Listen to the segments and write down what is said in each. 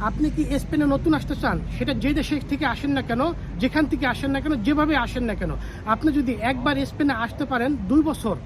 আপনি কি স্পেনে নতুন আসতে চান? সেটা যে দেশে থেকে আসেন না কেন, যেখান থেকে আসেন না কেন, যেভাবে আসেন না কেন। আপনি যদি একবার স্পেনে আসতে পারেন দুই বছর,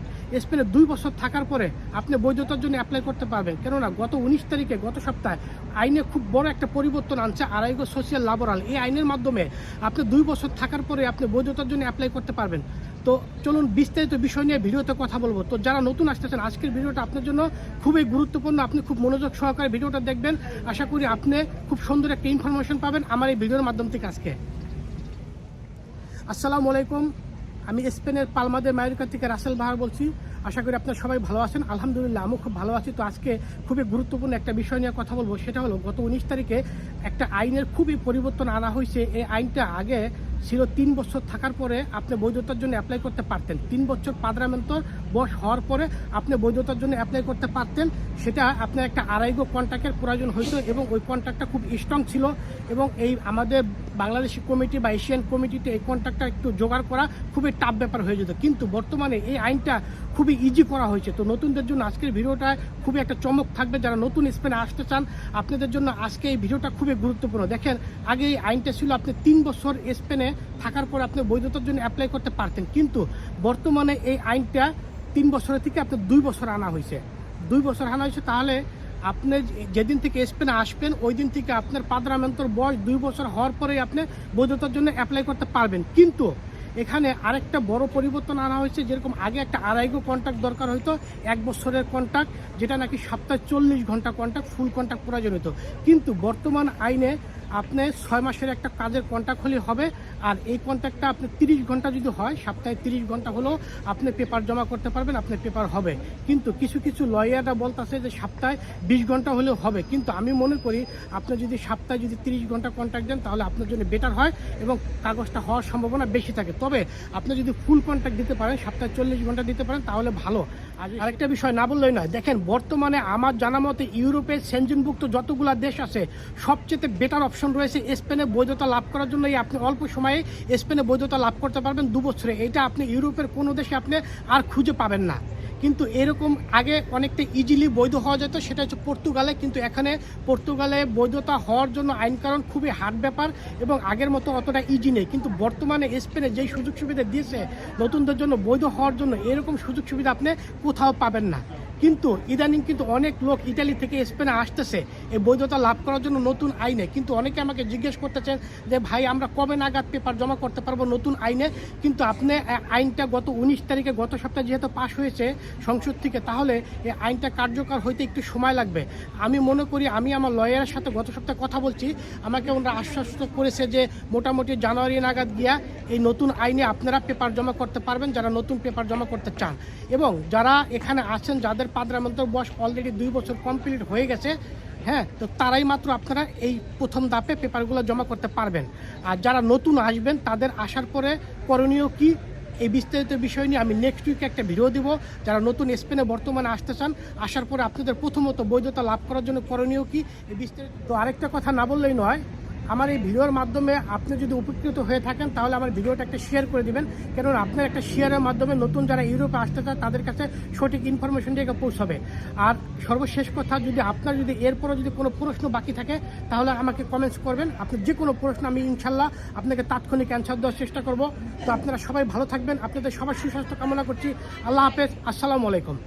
স্পেনে দুই বছর থাকার পরে আপনি বৈধতার জন্য অ্যাপ্লাই করতে পারবেন। কেননা গত উনিশ তারিখে, গত সপ্তাহে আইনে খুব বড় একটা পরিবর্তন আনছে আড়াইগো সোশিয়াল লাবোরাল। এই আইনের মাধ্যমে আপনি দুই বছর থাকার পরে আপনি বৈধতার জন্য অ্যাপ্লাই করতে পারবেন। তো চলুন বিস্তারিত বিষয় নিয়ে ভিডিওতে কথা বলব। তো যারা নতুন আসতেছেন, আজকের ভিডিওটা আপনার জন্য খুবই গুরুত্বপূর্ণ। আপনি খুব মনোযোগ সহকারে ভিডিওটা দেখবেন। আশা করি আপনি খুব সুন্দর একটা ইনফরমেশন পাবেন আমার এই ভিডিওর মাধ্যম থেকে আজকে। আসসালামু আলাইকুম। আমি স্পেনের পালমাদের মায়ুরিকা থেকে রাসেল বাহার বলছি। আশা করি আপনারা সবাই ভালো আছেন। আলহামদুলিল্লাহ আমি খুব ভালো আছি। তো আজকে খুবই গুরুত্বপূর্ণ একটা বিষয় নিয়ে কথা বলব। সেটা হলো, গত উনিশ তারিখে একটা আইনের খুবই পরিবর্তন আনা হয়েছে। এই আইনটা আগে ছিল তিন বছর থাকার পরে আপনি বৈধতার জন্য অ্যাপ্লাই করতে পারতেন। তিন বছর পাদ্রামেন্তর বয়স হওয়ার পরে আপনি বৈধতার জন্য অ্যাপ্লাই করতে পারতেন। সেটা আপনার একটা আড়াইগো কন্ট্যাক্টের প্রয়োজন হইতো এবং ওই কন্ট্যাক্টটা খুব স্ট্রং ছিল এবং এই আমাদের বাংলাদেশি কমিটি বা এশিয়ান কমিটিতে এই কন্ট্রাক্টটা একটু জোগাড় করা খুবই টাফ ব্যাপার হয়ে যেত। কিন্তু বর্তমানে এই আইনটা খুবই ইজি করা হয়েছে। তো নতুনদের জন্য আজকের ভিডিওটা খুবই একটা চমক থাকবে। যারা নতুন স্পেনে আসতে চান, আপনাদের জন্য আজকে এই ভিডিওটা খুবই গুরুত্বপূর্ণ। দেখেন, আগে এই আইনটা ছিল আপনি তিন বছর স্পেনে থাকার পর আপনি বৈধতার জন্য অ্যাপ্লাই করতে পারতেন। কিন্তু বর্তমানে এই আইনটা তিন বছরের থেকে আপনার দুই বছর আনা হয়েছে। দুই বছর আনা হয়েছে, তাহলে আপনি যেদিন থেকে স্পেনে আসবেন ওই দিন থেকে আপনার পাদ্রামেন্তর বয়স দুই বছর হওয়ার পরেই আপনি বৈধতার জন্য অ্যাপ্লাই করতে পারবেন। কিন্তু এখানে আরেকটা বড় পরিবর্তন আনা হয়েছে, যেরকম আগে একটা আড়াইগো কন্ট্যাক্ট দরকার হতো এক বছরের কন্ট্যাক্ট যেটা নাকি সপ্তাহে চল্লিশ ঘণ্টা কন্ট্যাক্ট ফুল কন্ট্যাক্ট প্রয়োজন হতো কিন্তু বর্তমান আইনে আপনি ছয় মাসের একটা কাজের কন্ট্যাক্ট হলে হবে। আর এই কন্ট্যাক্টটা আপনি তিরিশ ঘণ্টা যদি হয়, সপ্তাহে তিরিশ ঘণ্টা হলেও আপনি পেপার জমা করতে পারবেন আপনার পেপার হবে। কিন্তু কিছু কিছু লয়াররা বলতেছে যে সপ্তাহে বিশ ঘণ্টা হলেও হবে। কিন্তু আমি মনে করি, আপনি যদি সপ্তাহে যদি তিরিশ ঘণ্টা কন্ট্যাক্ট দেন, তাহলে আপনার জন্য বেটার হয় এবং কাগজটা হওয়ার সম্ভাবনা বেশি থাকে। তবে আপনি যদি ফুল কন্ট্যাক্ট দিতে পারেন, সপ্তাহে চল্লিশ ঘণ্টা দিতে পারেন, তাহলে ভালো। আর আরেকটা বিষয় না বললেই নয়, দেখেন বর্তমানে আমার জানা মতে ইউরোপের সেনজনভুক্ত যতগুলো দেশ আছে, সবচেয়ে বেটার অপশন রয়েছে স্পেনে বৈধতা লাভ করার জন্য আপনি অল্প সময়ে স্পেনে বৈধতা লাভ করতে পারবেন দু বছরে। এটা আপনি ইউরোপের কোনো দেশে আপনি আর খুঁজে পাবেন না। কিন্তু এরকম আগে অনেকটা ইজিলি বৈধ হওয়া যেত, সেটা হচ্ছে পর্তুগালে। কিন্তু এখানে পর্তুগালে বৈধতা হওয়ার জন্য আইন কারণ খুবই হার্ড ব্যাপার এবং আগের মতো অতটা ইজি নেই। কিন্তু বর্তমানে স্পেনে যেই সুযোগ সুবিধা দিয়েছে, নতুনদের জন্য বৈধ হওয়ার জন্য এরকম সুযোগ সুবিধা আপনি কোথাও পাবেন না। কিন্তু ইদানিং কিন্তু অনেক লোক ইটালি থেকে স্পেনে আসতেছে। এই বৈধতা লাভ করার জন্য নতুন আইনে। কিন্তু অনেকে আমাকে জিজ্ঞেস করতেছেন যে, ভাই, আমরা কবে নাগাদ পেপার জমা করতে পারব নতুন আইনে? কিন্তু আপনি আইনটা গত উনিশ তারিখে গত সপ্তাহে যেহেতু পাশ হয়েছে সংসদ থেকে, তাহলে এই আইনটা কার্যকর হইতে একটু সময় লাগবে। আমি মনে করি, আমি আমার লয়ারের সাথে গত সপ্তাহে কথা বলছি। আমাকে ওনারা আশ্বস্ত করেছে যে, মোটামুটি জানুয়ারি নাগাদ গিয়া এই নতুন আইনে আপনারা পেপার জমা করতে পারবেন, যারা নতুন পেপার জমা করতে চান। এবং যারা এখানে আছেন, যাদের পাদ্রামন্তর বয়স অলরেডি দুই বছর কমপ্লিট হয়ে গেছে হ্যাঁ তো তারাই মাত্র আপনারা এই প্রথম দাপে পেপারগুলো জমা করতে পারবেন। আর যারা নতুন আসবেন, তাদের আসার পরে করণীয় কি, এই বিস্তারিত বিষয় নিয়ে আমি নেক্সট উইকে একটা ভিডিও দিব। যারা নতুন স্পেনে বর্তমানে আসতে চান, আসার পরে আপনাদের প্রথমত বৈধতা লাভ করার জন্য করণীয় কি, এই বিস্তারিত তো আরেকটা কথা না বললেই নয় আমার এই ভিডিওর মাধ্যমে আপনি যদি উপকৃত হয়ে থাকেন, তাহলে আমার ভিডিওটা একটা শেয়ার করে দিবেন। কেননা আপনার একটা শেয়ারের মাধ্যমে নতুন যারা ইউরোপে আসতে চায়, তাদের কাছে সঠিক ইনফরমেশনটি পৌঁছাবে। আর সর্বশেষ কথা, যদি আপনার যদি এরপরও যদি কোনো প্রশ্ন বাকি থাকে, তাহলে আমাকে কমেন্টস করবেন। আপনি যে কোনো প্রশ্ন আমি ইনশাল্লাহ আপনাকে তাৎক্ষণিক অ্যান্সার দেওয়ার চেষ্টা করব। তো আপনারা সবাই ভালো থাকবেন। আপনাদের সবার সুস্বাস্থ্য কামনা করছি। আল্লাহ হাফেজ। আসসালামু আলাইকুম।